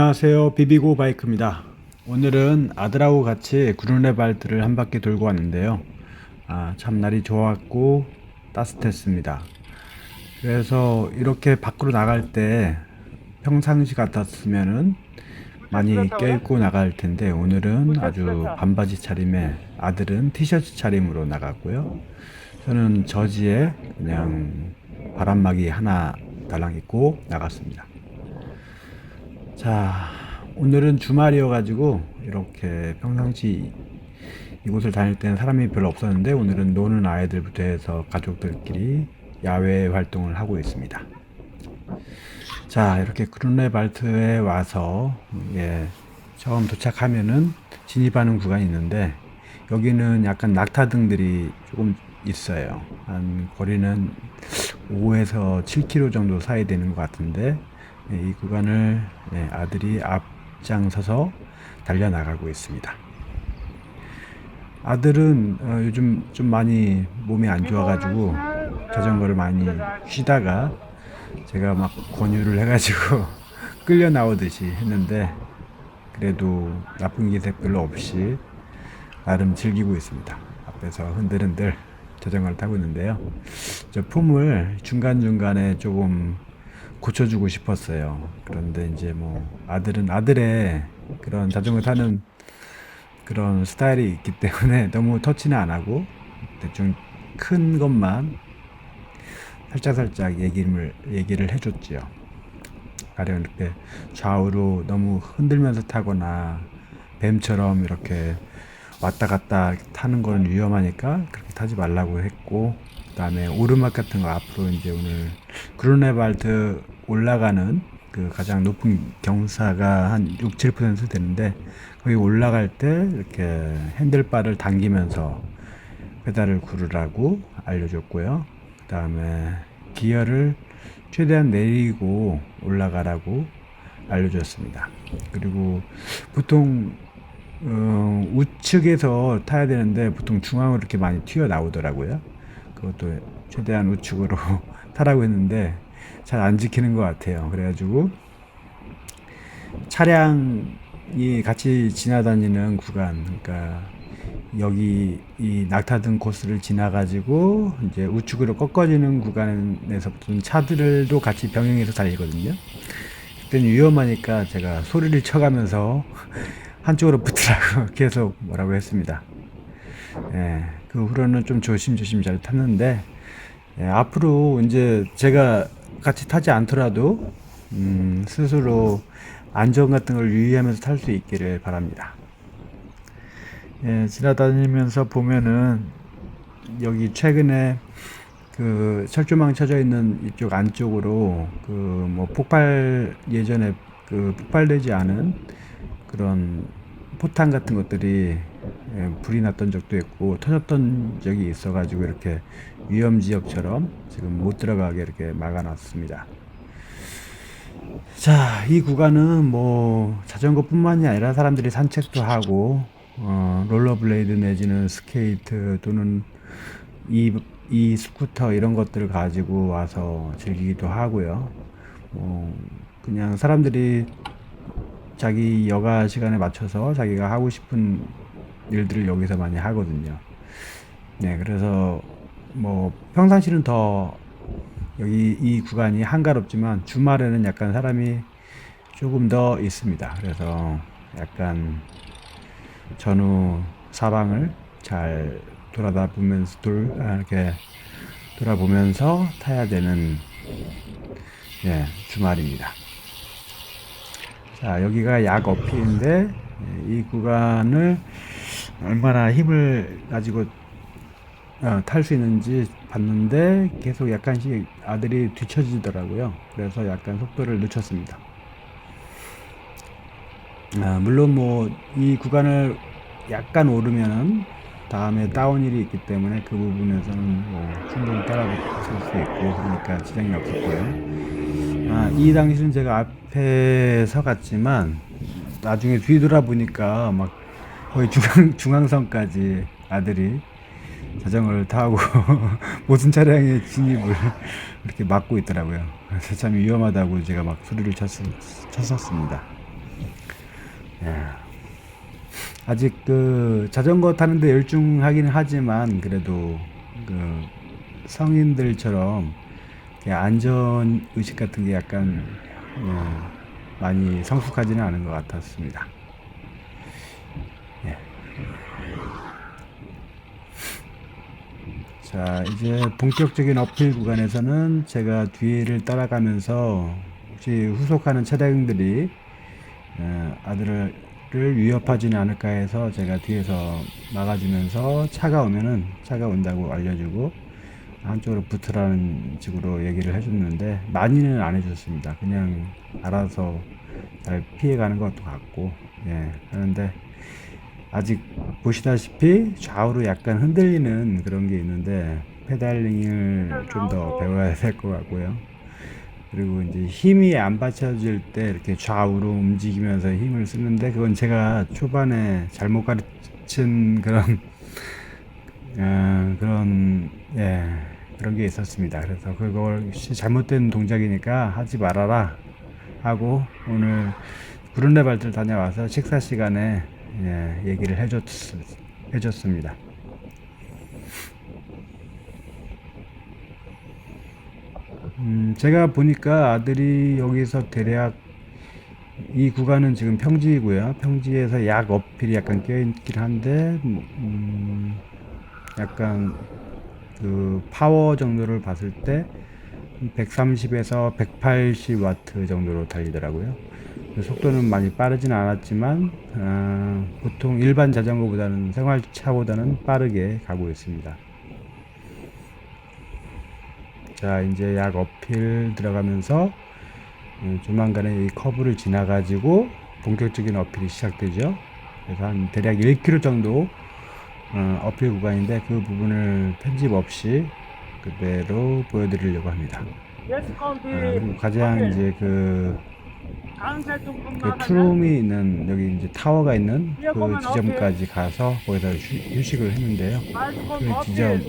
안녕하세요. 비비고 바이크입니다. 오늘은 아들하고 같이 구르네발트를 한 바퀴 돌고 왔는데요. 아, 참 날이 좋았고 따뜻했습니다. 그래서 이렇게 밖으로 나갈 때 평상시 같았으면은 많이 껴입고 나갈 텐데 오늘은 아주 반바지 차림에 아들은 티셔츠 차림으로 나갔고요. 저는 저지에 그냥 바람막이 하나 달랑 입고 나갔습니다. 자, 오늘은 주말이어가지고 이렇게 평상시 이곳을 다닐 때는 사람이 별로 없었는데 오늘은 노는 아이들부터 해서 가족들끼리 야외 활동을 하고 있습니다. 자, 이렇게 그룬레발트에 와서 예, 처음 도착하면은 진입하는 구간이 있는데 여기는 약간 낙타등들이 조금 있어요. 한 거리는 5에서 7km 정도 사이 되는 것 같은데 예, 이 구간을 예, 아들이 앞장서서 달려나가고 있습니다. 아들은 어, 요즘 좀 많이 몸이 안 좋아가지고 자전거를 많이 쉬다가 제가 막 권유를 해가지고 끌려 나오듯이 했는데 그래도 나쁜 기색 별로 없이 나름 즐기고 있습니다. 앞에서 흔들흔들 자전거를 타고 있는데요. 저 폼을 중간중간에 조금 고쳐주고 싶었어요. 그런데 이제 뭐 아들은 아들의 그런 자전거 타는 그런 스타일이 있기 때문에 너무 터치는 안 하고 대충 큰 것만 살짝 살짝 얘기를 얘기를 해줬지요. 가령 이렇게 좌우로 너무 흔들면서 타거나 뱀처럼 이렇게 왔다 갔다 타는 건 위험하니까 그렇게 타지 말라고 했고 그 다음에 오르막 같은 거 앞으로 이제 오늘 그루네발트 올라가는 그 가장 높은 경사가 한 6, 7% 되는데 거기 올라갈 때 이렇게 핸들바를 당기면서 페달을 구르라고 알려줬고요. 그 다음에 기어를 최대한 내리고 올라가라고 알려줬습니다. 그리고 보통 어, 우측에서 타야 되는데 보통 중앙으로 이렇게 많이 튀어 나오더라고요. 그것도 최대한 우측으로 타라고 했는데 잘 안 지키는 것 같아요. 그래가지고 차량이 같이 지나다니는 구간, 그러니까 여기 이 낙타등 코스를 지나가지고 이제 우측으로 꺾어지는 구간에서부터 차들도 같이 병행해서 달리거든요. 그때는 위험하니까 제가 소리를 쳐가면서 한쪽으로 붙으라고 계속 뭐라고 했습니다. 예, 그 후로는 좀 조심조심 잘 탔는데 예, 앞으로 이제 제가 같이 타지 않더라도 음, 스스로 안전 같은 걸 유의하면서 탈 수 있기를 바랍니다. 예, 지나다니면서 보면은 여기 최근에 그 철조망 쳐져 있는 이쪽 안쪽으로 그 뭐 폭발 예전에 그 폭발되지 않은 그런 포탄 같은 것들이 예, 불이 났던 적도 있고 터졌던 적이 있어가지고 이렇게 위험 지역처럼 지금 못 들어가게 이렇게 막아놨습니다. 자, 이 구간은 뭐 자전거뿐만이 아니라 사람들이 산책도 하고 어, 롤러블레이드 내지는 스케이트 또는 이, 이 스쿠터 이런 것들을 가지고 와서 즐기기도 하고요. 뭐 그냥 사람들이 자기 여가 시간에 맞춰서 자기가 하고 싶은 일들을 여기서 많이 하거든요. 네, 그래서 뭐 평상시는 더 여기 이 구간이 한가롭지만 주말에는 약간 사람이 조금 더 있습니다. 그래서 약간 전후 사방을 잘 돌아다 보면서 돌 아, 이렇게 돌아보면서 타야 되는 예, 주말입니다. 자, 여기가 약 어필인데 예, 이 구간을 얼마나 힘을 가지고 어, 탈수 있는지 봤는데 계속 약간씩 아들이 뒤처지더라고요. 그래서 약간 속도를 늦췄습니다. 아, 물론 뭐 이 구간을 약간 오르면은 다음에 다운힐이 있기 때문에 그 부분에서는 뭐 충분히 따라붙을 수 있고 그러니까 지장이 없었고요. 아, 이 당시는 제가 앞에 서갔지만 나중에 뒤돌아보니까 막 거의 중앙, 중앙선까지 아들이 자전거를 타고 모든 차량의 진입을 이렇게 막고 있더라고요. 그래서 참 위험하다고 제가 막 소리를 쳤, 쳤었습니다. 예. 아직 그 자전거 타는데 열중하긴 하지만 그래도 그 성인들처럼 안전 의식 같은 게 약간 어, 많이 성숙하지는 않은 것 같았습니다. 예. 자, 이제 본격적인 어필 구간에서는 제가 뒤를 따라가면서 혹시 후속하는 차량들이 어, 아들을 위협하지는 않을까 해서 제가 뒤에서 막아주면서 차가 오면은 차가 온다고 알려주고 한쪽으로 붙으라는 식으로 얘기를 해줬는데 많이는 안 해줬습니다. 그냥 알아서 잘 피해가는 것도 같고 예 하는데 아직 보시다시피 좌우로 약간 흔들리는 그런 게 있는데 페달링을 좀 더 배워야 될 것 같고요. 그리고 이제 힘이 안 받쳐질 때 이렇게 좌우로 움직이면서 힘을 쓰는데 그건 제가 초반에 잘못 가르친 그런 어, 그런 예 그런 게 있었습니다. 그래서 그걸 잘못된 동작이니까 하지 말아라 하고 오늘 구른레 발들 다녀와서 식사 시간에 예, 얘기를 해줬 해줬습니다. 음, 제가 보니까 아들이 여기서 대략 이 구간은 지금 평지이고요. 평지에서 약 어필이 약간 껴있긴 한데, 음, 약간 그 파워 정도를 봤을 때 130에서 180 와트 정도로 달리더라고요. 그 속도는 많이 빠르진 않았지만, 어, 보통 일반 자전거보다는 생활차보다는 빠르게 가고 있습니다. 자, 이제 약 어필 들어가면서 음, 조만간에 이 커브를 지나가지고 본격적인 어필이 시작되죠. 그래서 한 대략 1km 정도 어, 어필 구간인데 그 부분을 편집 없이 그대로 보여드리려고 합니다. 아, 가장 이제 그, 그 트룸이 있는 여기 이제 타워가 있는 그 지점까지 가서 거기서 휴, 휴식을 했는데요. 그 지점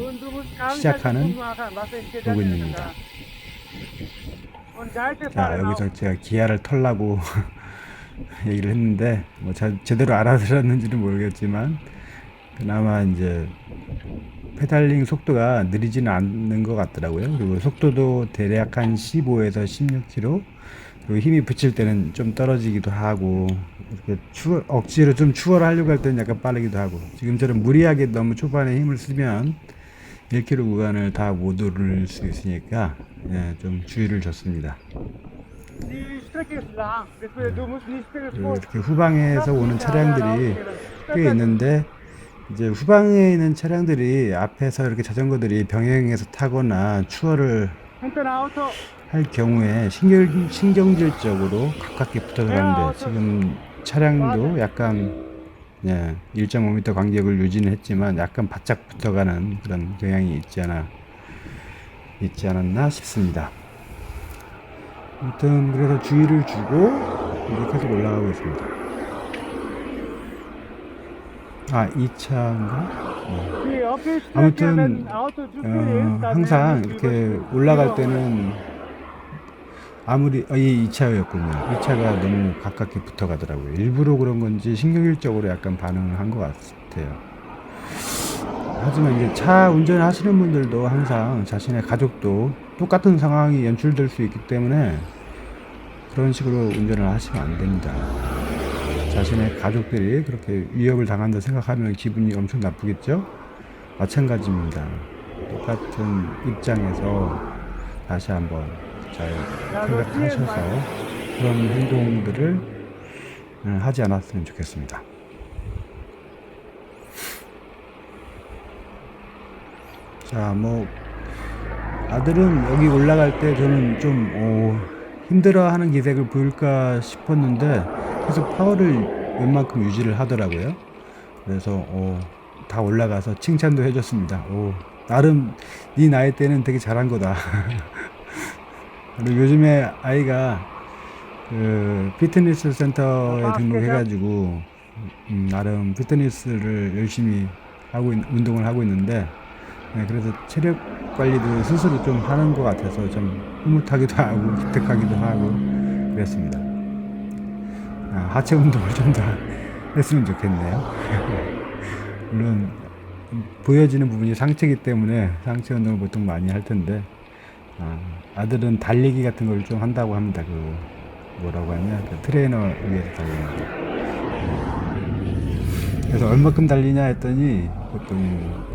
시작하는 부분입니다. 자 여기서 제가 기아를 털라고 얘기를 했는데 뭐 자, 제대로 알아들었는지는 모르겠지만 그나마 이제 페달링 속도가 느리지는 않는 것 같더라고요. 그리고 속도도 대략 한 15에서 16km. 힘이 붙일 때는 좀 떨어지기도 하고 이렇게 추월, 억지로 좀 추월하려고 할 때는 약간 빠르기도 하고 지금처럼 무리하게 너무 초반에 힘을 쓰면 1km 구간을 다 못 오를 수 있으니까 예, 좀 주의를 줬습니다. 그리고 이렇게 후방에서 오는 차량들이 꽤 있는데 이제 후방에 있는 차량들이 앞에서 이렇게 자전거들이 병행해서 타거나 추월을 할 경우에 신경, 신경질적으로 가깝게 붙어 들어가는데 지금 차량도 약간 예, 1.5m 간격을 유지는 했지만 약간 바짝 붙어가는 그런 경향이 있지 않아 있지 않았나 싶습니다. 아무튼 그래서 주의를 주고 이렇게 계속 올라가고 있습니다. 아, 2차인가? 아무튼 어, 항상 이렇게 올라갈 때는 아무리 어, 이 2차였군요. 2차가 너무 가깝게 붙어가더라고요. 일부러 그런 건지 신경질적으로 약간 반응을 한 것 같아요. 하지만 이제 차 운전하시는 분들도 항상 자신의 가족도 똑같은 상황이 연출될 수 있기 때문에 그런 식으로 운전을 하시면 안 됩니다. 자신의 가족들이 그렇게 위협을 당한다 생각하면 기분이 엄청 나쁘겠죠? 마찬가지입니다. 똑같은 입장에서 다시 한번 잘 생각하셔서 그런 행동들을 음, 하지 않았으면 좋겠습니다. 자, 뭐 아들은 여기 올라갈 때 저는 좀 오, 힘들어하는 기색을 보일까 싶었는데 계속 파워를 웬만큼 유지를 하더라고요. 그래서 오, 다 올라가서 칭찬도 해줬습니다. 오, 나름 네 나이 때는 되게 잘한 거다. 그리고 요즘에 아이가 그 피트니스 센터에 등록해가지고 음, 나름 피트니스를 열심히 하고 있, 운동을 하고 있는데 네, 그래서 체력 관리도 스스로 좀 하는 것 같아서 좀 흐뭇하기도 하고 기특하기도 하고 그랬습니다. 아, 하체 운동을 좀 더 했으면 좋겠네요. 물론 보여지는 부분이 상체이기 때문에 상체 운동을 보통 많이 할 텐데 아, 아들은 달리기 같은 걸 좀 한다고 합니다. 그 뭐라고 하냐 그 트레이너 위에서 달리는 거. 그래서 얼마큼 달리냐 했더니 보통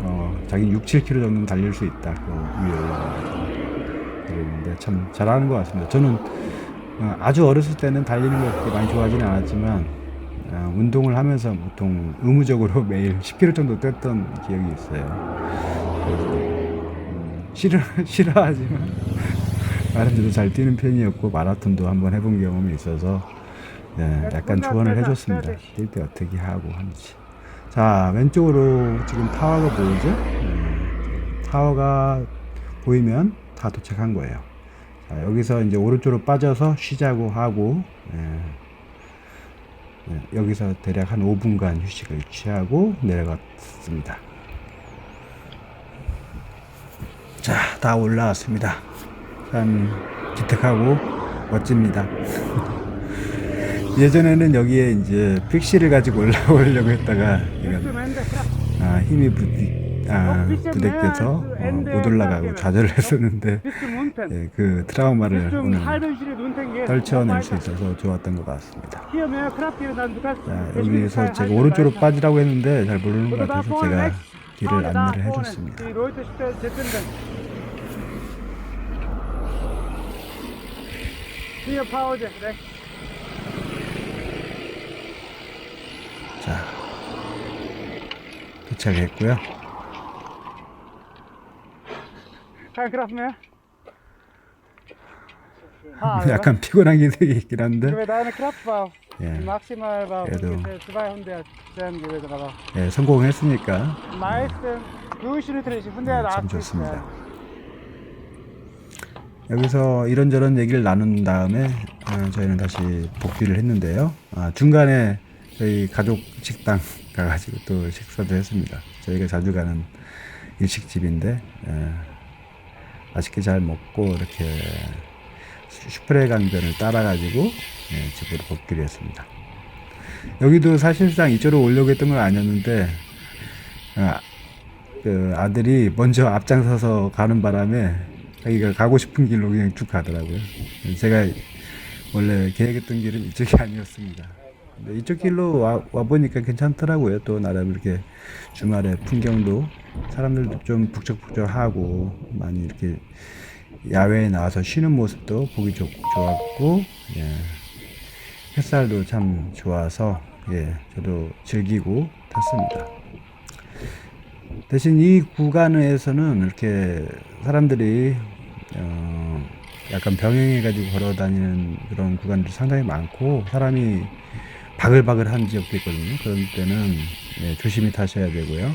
어, 자기 6, 7km 정도는 달릴 수 있다. 그 위에 올라가서 그랬는데 참 잘하는 것 같습니다. 저는 어, 아주 어렸을 때는 달리는 걸 그렇게 많이 좋아하지는 않았지만 어, 운동을 하면서 보통 의무적으로 매일 10km 정도 뛰었던 기억이 있어요. 싫어 싫어하지만 나름대로 잘 뛰는 편이었고 마라톤도 한번 해본 경험이 있어서 예, 약간 조언을 해줬습니다. 뛸 때 어떻게 하고 하는지. 자 왼쪽으로 지금 타워가 보이죠? 음, 타워가 보이면 다 도착한 거예요. 자, 여기서 이제 오른쪽으로 빠져서 쉬자고 하고 예, 예, 여기서 대략 한 5분간 휴식을 취하고 내려갔습니다. 자, 다 올라왔습니다. 참 기특하고 멋집니다. 예전에는 여기에 이제 픽시를 가지고 올라오려고 했다가 아, 힘이 부디, 아, 부대껴서 어, 못 올라가고 좌절을 했었는데 예, 그 트라우마를 오늘 떨쳐낼 수 있어서 좋았던 것 같습니다. 자, 여기서 제가 오른쪽으로 빠지라고 했는데 잘 모르는 것 같아서 제가 길을 안내를 해줬습니다. Hier Pause, rechts. 자, 도착했고요. Mehr. Ah, 약간 피곤한 기색이 있긴 한데 Deine Kraft war Ja. maximal war Ja, du. ungefähr 200 Cent gewesen, aber 예, 성공했으니까 durchschnittlich 참180 좋습니다. 여기서 이런저런 얘기를 나눈 다음에 어, 저희는 다시 복귀를 했는데요. 아, 중간에 저희 가족 식당 가가지고 또 식사도 했습니다. 저희가 자주 가는 일식집인데 예, 맛있게 잘 먹고 이렇게 슈- 슈프레 강변을 따라가지고 예, 집으로 복귀를 했습니다. 여기도 사실상 이쪽으로 오려고 했던 건 아니었는데 아, 그 아들이 먼저 앞장서서 가는 바람에 자기가 가고 싶은 길로 그냥 쭉 가더라고요. 제가 원래 계획했던 길은 이쪽이 아니었습니다. 근데 이쪽 길로 와, 와 보니까 괜찮더라고요. 또 나름 이렇게 주말에 풍경도 사람들도 좀 북적북적하고 많이 이렇게 야외에 나와서 쉬는 모습도 보기 좋, 좋았고 예. 햇살도 참 좋아서 예, 저도 즐기고 탔습니다. 대신 이 구간에서는 이렇게 사람들이 어 약간 병행해 가지고 걸어 다니는 그런 구간들이 상당히 많고 사람이 바글바글한 지역도 있거든요. 그런 때는 예, 조심히 타셔야 되고요.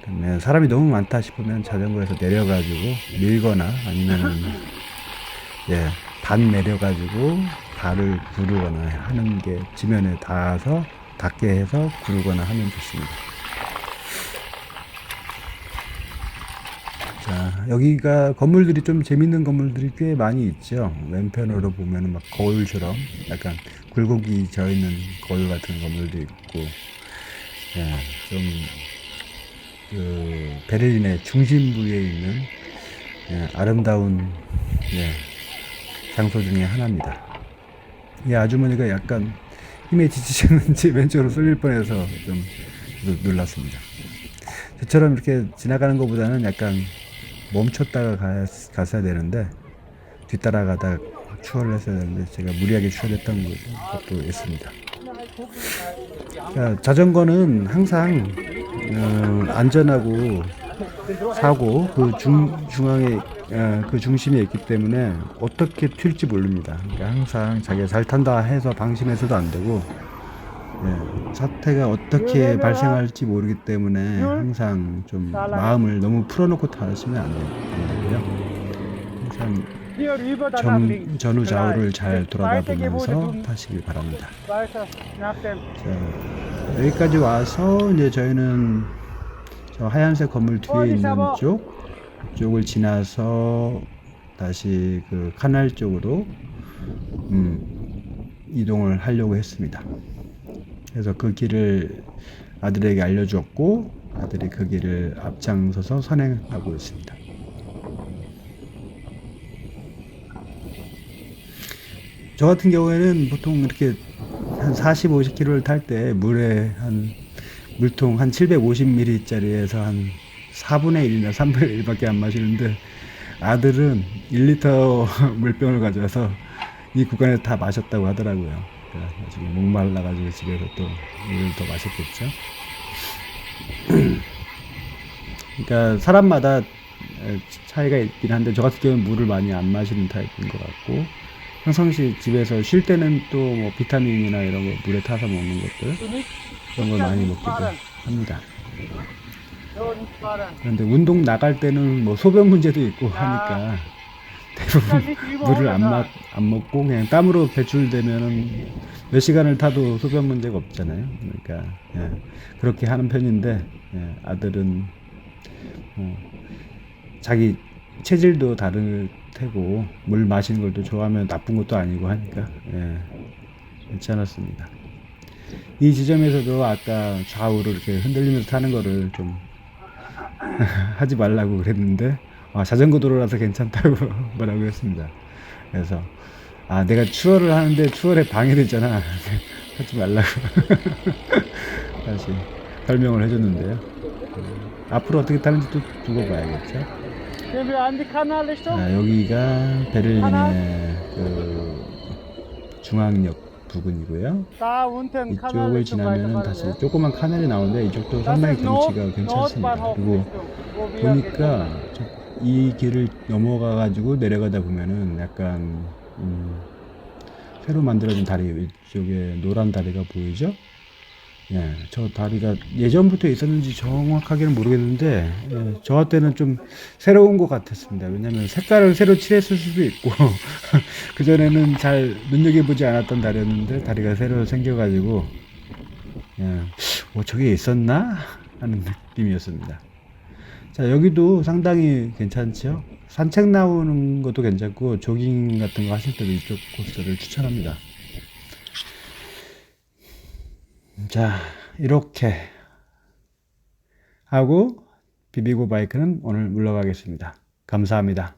그다음에 사람이 너무 많다 싶으면 자전거에서 내려가지고 밀거나 아니면은 예, 반 내려가지고 발을 구르거나 하는 게 지면에 닿아서 닿게 해서 구르거나 하면 좋습니다. 자, 여기가 건물들이 좀 재밌는 건물들이 꽤 많이 있죠. 왼편으로 보면은 막 거울처럼 약간 굴곡이 져 있는 거울 같은 건물도 있고, 예, 좀, 그, 베를린의 중심부에 있는, 예, 아름다운, 예, 장소 중에 하나입니다. 이 아주머니가 약간 힘에 지치셨는지 왼쪽으로 쏠릴 뻔해서 좀 놀- 놀랐습니다. 저처럼 이렇게 지나가는 것보다는 약간 멈췄다가 가, 갔어야 되는데 뒤따라가다 추월을 했어야 되는데 제가 무리하게 추월했던 것도 있습니다. 자, 자전거는 항상 어, 안전하고 사고 그 중, 중앙에 어, 그 중심에 있기 때문에 어떻게 튈지 모릅니다. 그러니까 항상 자기가 잘 탄다 해서 방심해서도 안 되고 예, 사태가 어떻게 발생할지 모르기 때문에 항상 좀 마음을 너무 풀어놓고 타시면 안, 되, 안 되고요. 항상 전. 전후 좌우를 잘 Gebote 돌아다보면서 타시길 바랍니다. 자, 여기까지 와서 이제 저희는 저 하얀색 건물 뒤에 있는 쪽 쪽을 지나서 다시 그 카날 쪽으로 음, 이동을 하려고 했습니다. 그래서 그 길을 아들에게 알려주었고 아들이 그 길을 앞장서서 선행하고 있습니다. 저 같은 경우에는 보통 이렇게 한 40, 50km를 탈 때 물에 한 물통 한 750ml짜리에서 한 4분의 1이나 3분의 1밖에 안 마시는데 아들은 1리터 물병을 가져와서 이 구간에서 다 마셨다고 하더라고요. 그러니까 나중에 목말라가지고 집에서 또 물을 더 마셨겠죠. 그러니까 사람마다 에, 차이가 있긴 한데 저 같은 경우는 물을 많이 안 마시는 타입인 것 같고 평상시 집에서 쉴 때는 또 뭐 비타민이나 이런 거 물에 타서 먹는 것들 그런 걸 많이 먹기도 합니다. 그런데 운동 나갈 때는 뭐 소변 문제도 있고 하니까 대부분 물을 안, 마, 안 먹고 그냥 땀으로 배출되면은 몇 시간을 타도 소변 문제가 없잖아요. 그러니까 예, 그렇게 하는 편인데 예, 아들은 뭐 자기 체질도 다를 테고 물 마시는 걸 또 좋아하면 나쁜 것도 아니고 하니까 예, 괜찮았습니다. 이 지점에서도 아까 좌우로 이렇게 흔들리면서 타는 거를 좀 하지 말라고 그랬는데 아, 자전거 도로라서 괜찮다고 뭐라고 했습니다. 그래서 아 내가 추월을 하는데 추월에 방해되잖아 하지 말라고 다시 설명을 해줬는데요. 음, 앞으로 어떻게 타는지 또 두고 봐야겠죠. 아, 여기가 베를린의 그 중앙역 부근이고요. 이쪽을 weiterfahren 다시. 조그만 카넬이 나오는데 이쪽도 상당히 경치가 괜찮습니다. 그리고 wir 보니까 저- 이 길을 넘어가 가지고 내려가다 보면은 약간 음, 새로 만들어진 다리 이쪽에 노란 다리가 보이죠? 예, 저 다리가 예전부터 있었는지 정확하게는 모르겠는데 예, 저한테는 좀 새로운 것 같았습니다. 왜냐하면 색깔을 새로 칠했을 수도 있고 그 전에는 잘 눈여겨보지 않았던 다리였는데 다리가 새로 생겨가지고 예, 어, 저게 있었나 하는 느낌이었습니다. 자, 여기도 상당히 괜찮죠? 산책 나오는 것도 괜찮고, 조깅 같은 거 하실 때도 이쪽 코스를 추천합니다. 자, 이렇게 하고, 비비고 바이크는 오늘 물러가겠습니다. 감사합니다.